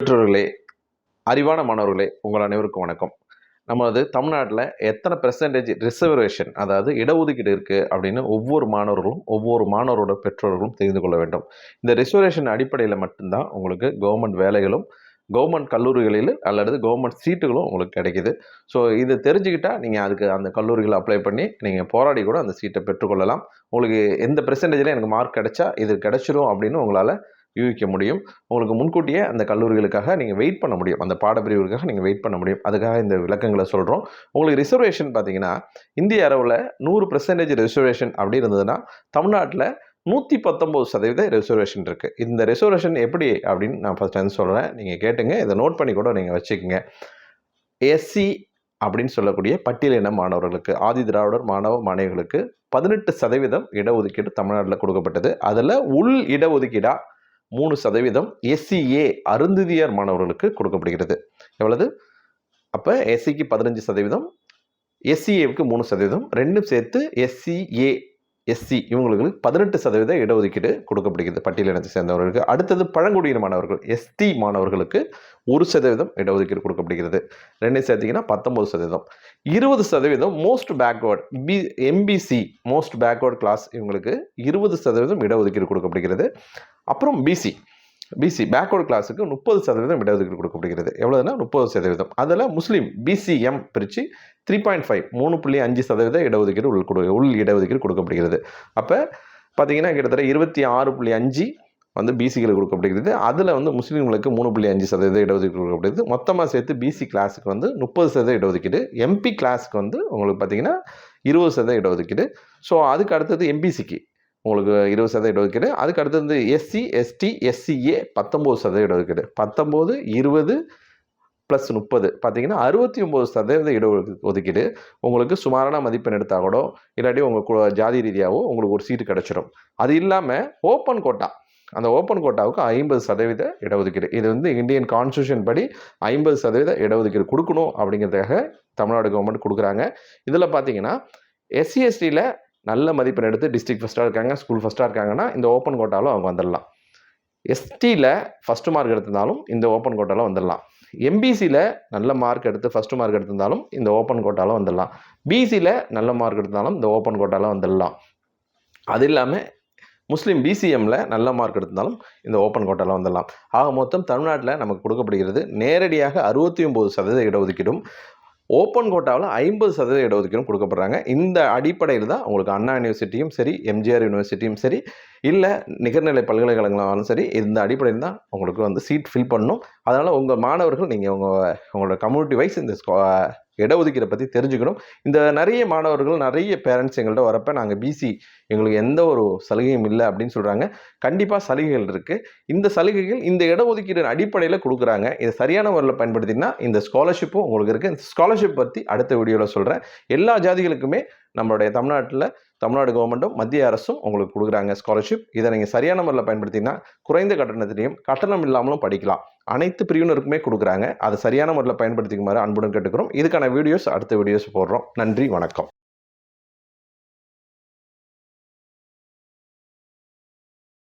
பெற்றோர்களே அறிவான மாணவர்களே உங்கள் அனைவருக்கும் வணக்கம். நமது தமிழ்நாட்டில் எத்தனை பெர்சன்டேஜ் ரிசர்வேஷன் அதாவது இடஒதுக்கீடு இருக்குது அப்படின்னு ஒவ்வொரு மாணவர்களும் ஒவ்வொரு மாணவரோட பெற்றோர்களும் தெரிந்து கொள்ள வேண்டும். இந்த ரிசர்வேஷன் அடிப்படையில் மட்டும்தான் உங்களுக்கு கவர்மெண்ட் வேலைகளும் கவர்மெண்ட் கல்லூரிகளில் அல்லது கவர்மெண்ட் சீட்டுகளும் உங்களுக்கு கிடைக்குது. ஸோ இது தெரிஞ்சுக்கிட்டால் நீங்கள் அதுக்கு அந்த கல்லூரிகளை அப்ளை பண்ணி நீங்கள் போராடி கூட அந்த சீட்டை பெற்றுக்கொள்ளலாம். உங்களுக்கு எந்த பெர்சன்டேஜில் எனக்கு மார்க் கிடைச்சா இது கிடைச்சிரும் அப்படின்னு உங்களால் யூகிக்க முடியும். உங்களுக்கு முன்கூட்டியே அந்த கல்லூரிகளுக்காக நீங்கள் வெயிட் பண்ண முடியும். அந்த பாடப்பிரிவுகளுக்காக நீங்கள் வெயிட் பண்ண முடியும். அதுக்காக இந்த விளக்கங்களை சொல்கிறோம் உங்களுக்கு ரிசர்வேஷன் பார்த்தீங்கன்னா இந்திய அளவில் நூறு பெர்சன்டேஜ் ரிசர்வேஷன் அப்படி இருந்ததுன்னா தமிழ்நாட்டில் நூற்றி பத்தொம்போது சதவீத ரிசர்வேஷன் இருக்குது இந்த ரிசர்வேஷன் எப்படி அப்படின்னு நான் ஃபஸ்ட் வந்து சொல்கிறேன் நீங்கள் கேட்டுங்க. இதை நோட் பண்ணி கூட நீங்கள் வச்சுக்கோங்க. எஸ்சி அப்படின்னு சொல்லக்கூடிய பட்டியலின மாணவர்களுக்கு ஆதி திராவிடர் மாணவ மாணவிகளுக்கு பதினெட்டு சதவீதம் இடஒதுக்கீடு தமிழ்நாட்டில் கொடுக்கப்பட்டது. அதில் உள் இடஒதுக்கீடாக மூணு சதவீதம் எஸ்சிஏ அருந்ததியார் மாணவர்களுக்கு கொடுக்கப்படுகிறது. எவ்வளவு? அப்போ எஸ்சிக்கு பதினஞ்சு சதவீதம் எஸ்சிஏவுக்கு மூணு சதவீதம் ரெண்டும் சேர்த்து எஸ்சிஏ எஸ்சி இவங்களுக்கு பதினெட்டு சதவீத இடஒதுக்கீடு கொடுக்கப்படுகிறது பட்டியலினத்தை சேர்ந்தவர்களுக்கு. அடுத்தது பழங்குடியின மாணவர்கள் எஸ்டி மாணவர்களுக்கு ஒரு சதவீதம் இடஒதுக்கீடு கொடுக்கப்படுகிறது. ரெண்டு சேர்த்திங்கன்னா பத்தொம்பது சதவீதம். இருபது சதவீதம் most backward B MBC most backward class இவங்களுக்கு இருபது சதவீதம் இடஒதுக்கீடு கொடுக்கப்படுகிறது. அப்புறம் பிசி பிசி பேக்வர்டு கிளாஸுக்கு முப்பது சதவீதம் இடஒதுக்கீடு கொடுக்கப்படுகிறது. எவ்வளோதுன்னா முப்பது சதவீதம். அதில் முஸ்லீம் பிசிஎம் பிரித்து த்ரீ பாயிண்ட் ஃபைவ் மூணு புள்ளி அஞ்சு சதவீத இடஒதுக்கீடு உள் கொடு உள் இடஒதுக்கீடு கொடுக்கப்படுகிறது. அப்போ பார்த்தீங்கன்னா கிட்டத்தட்ட இருபத்தி ஆறு புள்ளி அஞ்சு வந்து பிசிகளுக்கு கொடுக்கப்படுகிறது. அதில் வந்து முஸ்லீம்களுக்கு மூணு புள்ளி அஞ்சு சதவீத இடஒதுக்கீடு கொடுக்கப்படுகிறது. மொத்தமாக சேர்த்து பிசி கிளாஸுக்கு வந்து முப்பது சதவீத இடஒதுக்கீடு. எம்பி கிளாஸுக்கு வந்து உங்களுக்கு பார்த்தீங்கன்னா இருபது சதவீத இடஒதுக்கீடு. ஸோ அதுக்கு அடுத்தது எம்பிசிக்கு உங்களுக்கு இருபது சதவீத இடஒதுக்கீடு அதுக்கு அடுத்தது வந்து எஸ்சி எஸ்டி எஸ்சிஏ பத்தொம்போது சதவீத இடஒதுக்கீடு பத்தொம்போது இருபது ப்ளஸ் முப்பது. பார்த்தீங்கன்னா அறுபத்தி ஒம்பது சதவீத இட ஒதுக்கீடு. உங்களுக்கு சுமாரான மதிப்பெண் எடுத்தால் கூட இல்லாட்டி உங்கள் ஜாதி ரீதியாகவோ உங்களுக்கு ஒரு சீட்டு கிடச்சிடும் அது இல்லாமல் ஓப்பன் கோட்டா அந்த ஓப்பன் கோட்டாவுக்கு ஐம்பது சதவீத இடஒதுக்கீடு இது வந்து இந்தியன் கான்ஸ்டியூஷன் படி ஐம்பது சதவீத இடஒதுக்கீடு கொடுக்கணும் அப்படிங்கிறதுக்காக தமிழ்நாடு கவர்மெண்ட் கொடுக்குறாங்க. இதில் பார்த்தீங்கன்னா எஸ்சி எஸ்டியில் நல்ல மதிப்பெண் எடுத்து டிஸ்ட்ரிக்ட் ஃபஸ்ட்டாக இருக்காங்க ஸ்கூல் ஃபஸ்ட்டாக இருக்காங்கன்னா இந்த ஓப்பன் கோட்டாலும் அவங்க வந்துடலாம் எஸ்டியில் ஃபஸ்ட்டு மார்க் எடுத்திருந்தாலும் இந்த ஓப்பன் கோட்டாலும் வந்துடலாம் எம்பிசியில் நல்ல மார்க் எடுத்து ஃபஸ்ட்டு மார்க் எடுத்திருந்தாலும் இந்த ஓப்பன் கோட்டாலும் வந்துடலாம் பிசியில் நல்ல மார்க் எடுத்தாலும் இந்த ஓப்பன் கோட்டாலும் வந்துடலாம் அது இல்லாமல் முஸ்லீம் பிசிஎம்மில் நல்ல மார்க் எடுத்திருந்தாலும் இந்த ஓப்பன் கோட்டாவில் வந்துடலாம் ஆக மொத்தம் தமிழ்நாட்டில் நமக்கு கொடுக்கப்படுகிறது நேரடியாக அறுபத்தி ஒம்பது சதவீத இடஒதுக்கீடும் ஓப்பன் கோட்டாவில் ஐம்பது சதவீத இடஒதுக்கீடும் கொடுக்கப்படுறாங்க. இந்த அடிப்படையில் தான் உங்களுக்கு அண்ணா யூனிவர்சிட்டியும் சரி எம்ஜிஆர் யூனிவர்சிட்டியும் சரி இல்லை நிகர்நிலை பல்கலைக்கழகங்களாலும் சரி இந்த அடிப்படையில் தான் உங்களுக்கு வந்து சீட் ஃபில் பண்ணணும். அதனால் உங்கள் மாணவர்கள் நீங்கள் உங்கள் உங்களோட கம்யூனிட்டி வைஸ் இந்த இடஒதுக்கீடை பற்றி தெரிஞ்சுக்கணும். இந்த நிறைய மாணவர்கள் நிறைய பேரண்ட்ஸ் எங்கள்கிட்ட வரப்போ நாங்கள் பிசி எங்களுக்கு எந்த ஒரு சலுகையும் இல்லை அப்படின்னு சொல்கிறாங்க கண்டிப்பாக சலுகைகள் இருக்குது இந்த சலுகைகள் இந்த இடஒதுக்கீடு அடிப்படையில் கொடுக்குறாங்க. இதை சரியான முறையில் பயன்படுத்தினா இந்த ஸ்காலர்ஷிப்பும் உங்களுக்கு இருக்குது இந்த ஸ்காலர்ஷிப் பற்றி அடுத்த வீடியோவில் சொல்கிறேன் எல்லா ஜாதிகளுக்குமே நம்மளுடைய தமிழ்நாட்டில் தமிழ்நாடு கவர்மெண்ட்டும் மத்திய அரசும் உங்களுக்கு கொடுக்குறாங்க ஸ்காலர்ஷிப் இதை நீங்கள் சரியான முறையில் பயன்படுத்திங்கன்னா குறைந்த கட்டணத்திலையும் கட்டணம் இல்லாமலும் படிக்கலாம். அனைத்து பிரிவினருக்குமே கொடுக்குறாங்க. அதை சரியான முறையில் பயன்படுத்திக்குமாறு அன்புடன் கேட்டுக்கிறோம். இதுக்கான வீடியோஸ் அடுத்த வீடியோஸ் போடுறோம். நன்றி வணக்கம்.